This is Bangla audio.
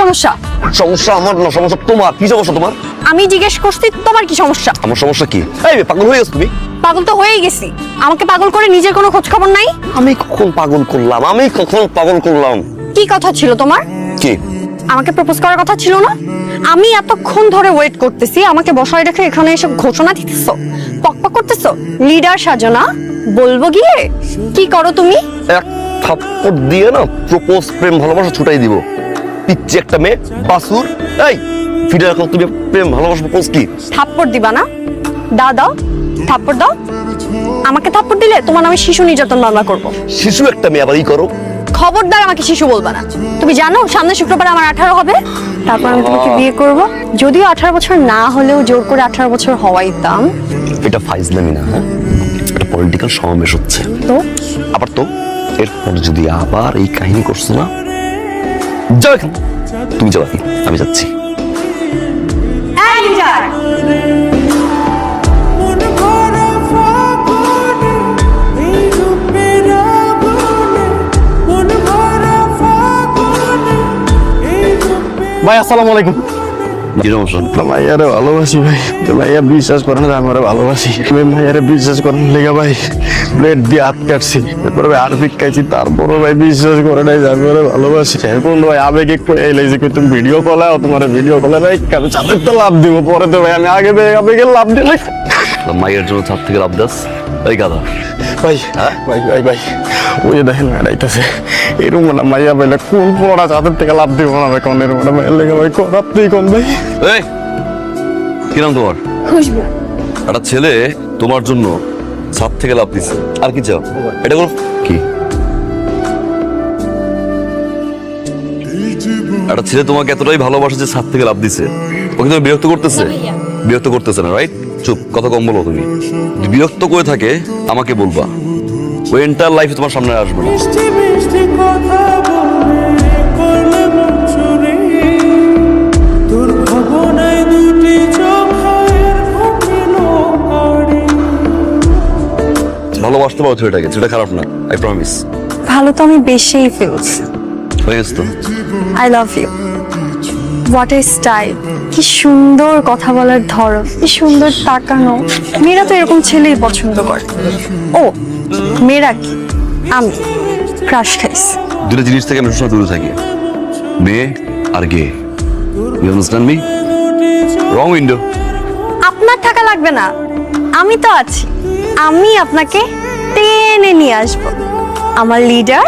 সমস্যা? সমস্যা আমার না সমস্যা তোমার। কি সমস্যা তোমার? আমি জিজ্ঞেস করছি তোমার কি সমস্যা? আমার সমস্যা কি? এই পাগল হয়ে গেছো তুমি। পাগল তো হয়েই গেছি। আমাকে পাগল করে নিজের কোনো খোঁজ খবর নাই? আমি কখন পাগল করলাম? আমি কখন পাগল করলাম? কি কথা ছিল তোমার? কি? আমাকে প্রপোজ করার কথা ছিল না? আমি এতক্ষণ ধরে ওয়েট করতেছি আমাকে বসায় রেখে এখানে এসে ঘোষণা দিতেছো পকপক করতেছো। লিডার সাজনা বলব গিয়ে? কি করো তুমি? এক থাপ্পড় দিয়ে না প্রপোজ প্রেম ভালোবাসা ছুটাই দিব। পিচ্ছি একটা মেয়ে বাসুর। এই ফিরে রাখো তুমি প্রেম ভালোবাসা প্রপোজ কি? থাপ্পড় দিবা না? দাও দাও থাপ্পড় দাও। আমাকে থাপ্পড় দিলে তোমার নামে শিশু নির্যাতন মামলা করব। শিশু একটা মেয়ে আবার ই করো। খবরদার আমাকে শিশু বলবা না। তুমি জানো সামনে শুক্রবার আমার আঠারো হবে। তারপর আমি তোমাকে বিয়ে করব। যদিও আঠারো বছর না হলেও জোর করে আঠারো বছর হওয়াই দাম। এটা ফাইজলামি না হ্যাঁ? এটা পলিটিক্যাল সমাবেশ হচ্ছে। তো? আবার তো এরপর যদি আবার এই কাহিনী করছ না যাও এখান তুমি যাও আমি যাচ্ছি। ভাই আসসালামু আলাইকুম। তো ভাইয়ারে ভালোবাসি ভাই। তো ভাইয়া বিশ্বাস করেন যে আমি ওরে ভালোবাসি। আমি ভাইয়ারে বিশ্বাস করেন লেগে ভাই। ব্লেড দিয়ে হাত কাটছি। তারপরে ভাই আর খাইছি তারপরে ভাই বিশ্বাস করে নাই আমি ওরে ভালোবাসি। এখন ভাই আবেগে একটু এলাই যে কই তুমি ভিডিও কল আও তোমার ভিডিও কলে ভাই আমি চাঁদের তো লাভ দিব পরে তো ভাই আমি আগে আবেগে লাভ দিলে মায়ের জন্য ছাদ থেকে লাভ দাস। এই গাদা ভাই হ্যাঁ? ভাই ভাই ভাই ওই যে দেখেন ম্যাডাইতেছে এরকম না মাইয়া ভাইলে কোন পড়া চাঁদের থেকে লাভ দিব না ভাই কোন এরকম না মাইয়া লেগে ভাই কোন আপনি কোন ভাই? এই কি নাম তোমার? খুশবু। একটা ছেলে তোমার জন্য ছাদ থেকে লাভ দিছে। আর কি চাও? এটা কোনো কি? একটা ছেলে তোমাকে এতটাই ভালোবাসে যে ছাদ থেকে লাভ দিছে। ওকে তুমি বিরক্ত করতেছে? বিরক্ত করতেছে না রাইট চুপ কথা কম বলো তুমি। বিরক্ত করে থাকে আমাকে বলবা। ওই এন্টার লাইফে তোমার সামনে আসবে না। ভালোবাসতে পারো ছেলেটাকে ছেলেটা খারাপ না আই প্রমিস ভালো তো আমি বেশিই ফিলস হয়ে গেছে তো? I love you what a style কি সুন্দর কথা বলার ধরন কি সুন্দর তাকানো। মেয়েরা তো এরকম ছেলেই পছন্দ করে। ও মেয়েরা কি? আমি। ক্রাশ খাইস দুটো জিনিস থেকে আমি সবসময় দূরে থাকি। মেয়ে আর গে। You understand me wrong window আপনার টাকা লাগবে না। আমি তো আছি। আমি আপনাকে টেনে নিয়ে আসব। আমার লিডার